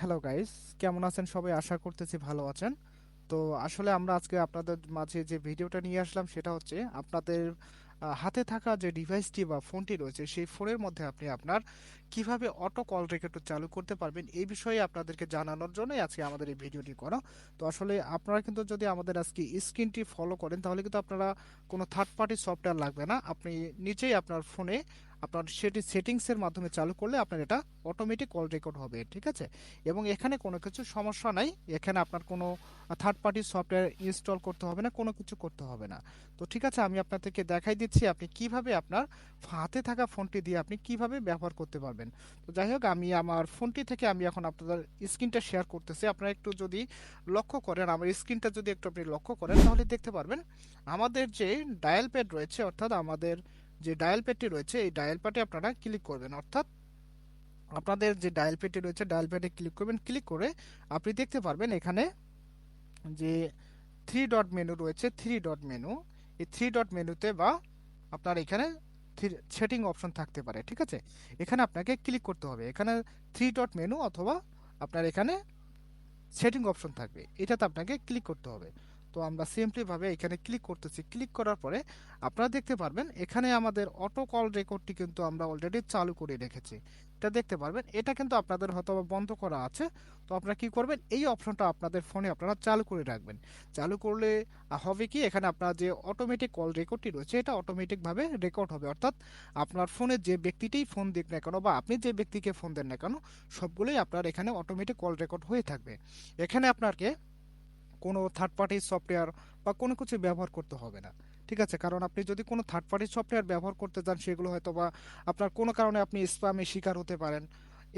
Hello guys কেমন আছেন সবাই? আশা করতেছি ভালো আছেন। তো আসলে আমরা আজকে আপনাদের মাঝে যে ভিডিওটা নিয়ে আসলাম, সেটা হচ্ছে আপনাদের হাতে থাকা যে ডিভাইসটি বা ফোনটি রয়েছে, সেই ফোনের মধ্যে আপনি আপনার কীভাবে অটো কল রেকর্ড চালু করতে পারবেন, এই বিষয়ে আপনাদেরকে জানানোর জন্যই আজকে আমাদের এই ভিডিওটি করা। তো আসলে আপনারা কিন্তু যদি আমাদের আজকে স্ক্রিনটি ফলো করেন, তাহলে কিন্তু আপনারা কোনো থার্ড পার্টি সফটওয়্যার লাগবে না। আপনি নিজেই আপনার ফোনে আপনার সেটি সেটিংসের মাধ্যমে চালু করলে আপনার এটা অটোমেটিক কল রেকর্ড হবে, ঠিক আছে? এবং এখানে কোনো কিছু সমস্যা নাই, এখানে আপনার কোনো থার্ড পার্টি সফটওয়্যার ইনস্টল করতে হবে না, কোনো কিছু করতে হবে না। তো ঠিক আছে, আমি আপনাদেরকে দেখাই দিচ্ছি আপনি কীভাবে আপনার হাতে থাকা ফোনটি দিয়ে আপনি কীভাবে ব্যবহার করতে পারবেন। তো যাই হোক, আমি আমার ফোনটি থেকে আমি এখন আপনাদের স্ক্রিনটা শেয়ার করতেছি। আপনারা একটু যদি লক্ষ্য করেন, আমার স্ক্রিনটা যদি একটু আপনি লক্ষ্য করেন, তাহলে দেখতে পারবেন, আমাদের যে ডায়াল প্যাড রয়েছে, অর্থাৎ আমাদের যে ডায়াল প্যাডটি রয়েছে, এই ডায়াল প্যাডে আপনারা ক্লিক করবেন। অর্থাৎ আপনাদের যে ডায়াল প্যাডটি রয়েছে ডায়াল প্যাডে ক্লিক করবেন। ক্লিক করে আপনি দেখতে পারবেন এখানে যে থ্রি ডট মেনু রয়েছে থ্রি ডট মেনু এই থ্রি ডট মেনুতে বা আপনার এখানে সেটিং অপশন থাকতে পারে, ঠিক আছে? এখানে আপনাকে ক্লিক করতে হবে। এখানে থ্রি ডট মেনু অথবা আপনার এখানে সেটিং অপশন থাকবে। এটাতে আপনাকে ক্লিক করতে হবে। তো আমরা সিম্পলি ভাবে এখানে ক্লিক করতেছি। ক্লিক করার পরে আপনারা দেখতে পারবেন এখানে আমাদের অটো কল রেকর্ডটি কিন্তু আমরা অলরেডি চালু করে রেখেছি। এটা দেখতে পারবেন, এটা কিন্তু আপনাদের হয়তো বন্ধ করা আছে। তো আপনারা কি করবেন, এই অপশনটা আপনাদের ফোনে আপনারা চালু করে রাখবেন। চালু করলে হবে কি, এখানে আপনার যে অটোমেটিক কল রেকর্ডটি রয়েছে, এটা অটোমেটিকভাবে রেকর্ড হবে। অর্থাৎ আপনার ফোনে যে ব্যক্তিতেই ফোন দিক না কেন বা আপনি যে ব্যক্তিকে ফোন দেন না কেন, সবগুলোই আপনার এখানে অটোমেটিক কল রেকর্ড হয়ে থাকবে। এখানে আপনাকে কোনো থার্ড পার্টি সফটওয়্যার বা কোনো কিছু ব্যবহার করতে হবে না। ঠিক আছে? কারণ আপনি যদি কোনো থার্ড পার্টি সফটওয়্যার ব্যবহার করতে চান সেগুলো হয়তো বা আপনার কোনো কারণে আপনি স্প্যামে শিকার হতে পারেন।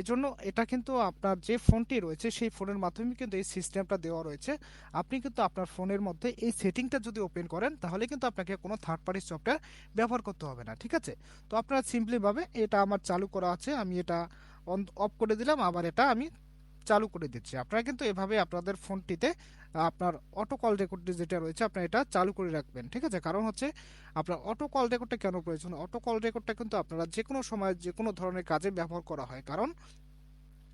এজন্য এটা কিন্তু আপনার যে ফোনটি রয়েছে, সেই ফোনের মাধ্যমে কিন্তু এই সিস্টেমটা দেওয়া রয়েছে। আপনি কিন্তু আপনার ফোনের মধ্যে এই সেটিংটা যদি ওপেন করেন, তাহলে কিন্তু আপনাকে কোনো থার্ড পার্টি সফটওয়্যার ব্যবহার করতে হবে না। ঠিক আছে? তো আপনারা সিম্পলিভাবে এটা আমার চালু করা আছে, আমি এটা অফ করে দিলাম, আবার এটা আমি চালু করে দিচ্ছি। আপনারা কিন্তু এভাবে আপনাদের ফোনটিতে আপনার অটো কল রেকর্ডটি যেটা রয়েছে, আপনার এটা চালু করে রাখবেন, ঠিক আছে? কারণ হচ্ছে, আপনার অটো কল রেকর্ডটা কেন প্রয়োজন? অটো কল রেকর্ডটা কিন্তু আপনারা যে কোনো সময় যে কোনো ধরনের কাজে ব্যবহার করা হয়। কারণ,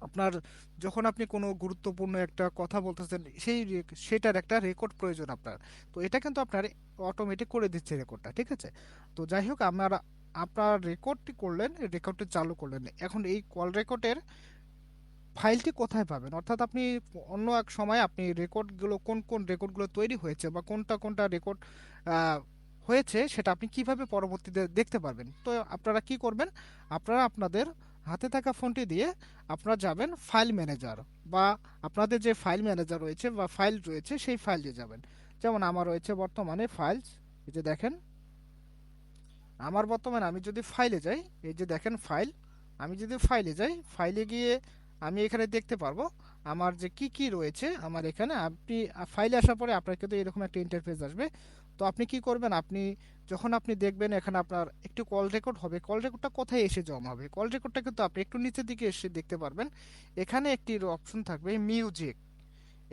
আপনার যখন আপনি কোনো গুরুত্বপূর্ণ একটা কথা বলতেছেন, সেই সেটার একটা রেকর্ড প্রয়োজন আপনার। তো এটা কিন্তু আপনার অটোমেটিক করে দিচ্ছে রেকর্ডটা ঠিক আছে? তো যাই হোক আপনার আপনার রেকর্ডটি করলেন রেকর্ডটি চালু করলেন। এখন এই কল রেকর্ডের ফাইলটি কোথায় পাবেন? অর্থাৎ আপনি অন্য এক সময় আপনি রেকর্ডগুলো কোন কোন রেকর্ডগুলো তৈরি হয়েছে বা কোনটা কোনটা রেকর্ড হয়েছে সেটা আপনি কীভাবে পরবর্তীতে দেখতে পারবেন? তো আপনারা কি করবেন? আপনারা আপনাদের হাতে থাকা ফোনটি দিয়ে আপনারা যাবেন ফাইল ম্যানেজার বা আপনাদের যে ফাইল ম্যানেজার রয়েছে বা ফাইল রয়েছে সেই ফাইল যাবেন। যেমন আমার রয়েছে বর্তমানে ফাইলস এই যে দেখেন। আমার বর্তমানে আমি যদি ফাইলে যাই, এই যে দেখেন ফাইল আমি যদি ফাইলে যাই ফাইলে গিয়ে আমি এখানে দেখতে পারব আমার যে কি কি রয়েছে আমার এখানে। আপনি ফাইলে আসার পরে আপনার কিন্তু এরকম একটা ইন্টারফেস আসবে। তো আপনি কি করবেন? আপনি যখন আপনি দেখবেন এখানে আপনার একটু কল রেকর্ড হবে কল রেকর্ডটা কোথায় এসে জমা হবে? কল রেকর্ডটা কিন্তু আপনি একটু নিচের দিকে এসে দেখতে পারবেন। এখানে একটি অপশন থাকবে মিউজিক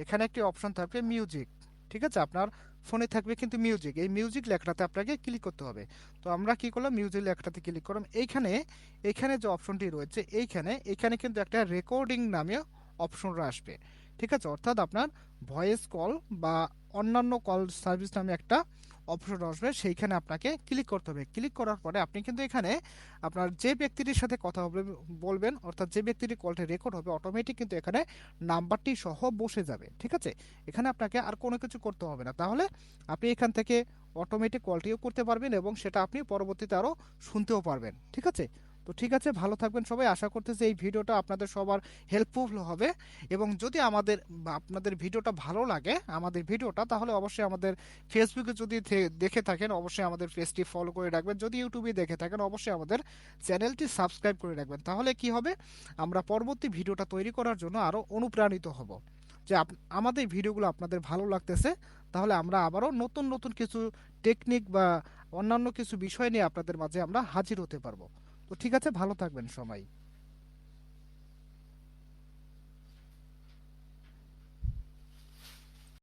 এখানে একটি অপশন থাকবে মিউজিক ঠিক আছে? আপনার ফোনে থাকবে কিন্তু মিউজিক এই মিউজিক লেখাটাতে আপনাকে ক্লিক করতে হবে। তো আমরা কি করলাম? মিউজিক লেখাটাতে ক্লিক করলাম। এইখানে এখানে যে অপশনটি রয়েছে, এইখানে এখানে কিন্তু একটা রেকর্ডিং নামে অপশনটা আসবে। ঠিক আছে? অর্থাৎ আপনার ভয়েস কল বা অন্যান্য কল সার্ভিস নামে একটা অপশন আসবে, সেইখানে আপনাকে ক্লিক করতে হবে। ক্লিক করার পরে আপনি কিন্তু এখানে আপনার যে ব্যক্তিটির সাথে কথা হবে, বলবেন, অর্থাৎ যে ব্যক্তিটির কলটা রেকর্ড হবে অটোমেটিক কিন্তু এখানে নাম্বারটি সহ বসে যাবে। ঠিক আছে? এখানে আপনাকে আর কোনো কিছু করতে হবে না। তাহলে আপনি এখান থেকে অটোমেটিক কলটিও করতে পারবেন এবং সেটা আপনি পরবর্তীতে আরও শুনতেও পারবেন। ঠিক আছে? তো ঠিক আছে, ভালো থাকবেন সবাই। আশা করতেছি এই ভিডিওটা আপনাদের সবার হেল্পফুল হবে। এবং যদি আমাদের, আপনাদের ভিডিওটা ভালো লাগে, আমাদের ভিডিওটা, তাহলে অবশ্যই আমাদের ফেসবুকে যদি দেখে থাকেন, অবশ্যই আমাদের পেজটি ফলো করে রাখবেন। যদি ইউটিউবে দেখে থাকেন, অবশ্যই আমাদের চ্যানেলটি সাবস্ক্রাইব করে রাখবেন। তাহলে কি হবে? আমরা পরবর্তী ভিডিওটা তৈরি করার জন্য আরও অনুপ্রাণিত হব। যে আমাদের ভিডিওগুলো আপনাদের ভালো লাগতেছে, তাহলে আমরা আবারও নতুন নতুন কিছু টেকনিক বা অন্যান্য কিছু বিষয় নিয়ে আপনাদের মাঝে আমরা হাজির হতে পারব। তো ঠিক আছে ভালো থাকবেন সবাই।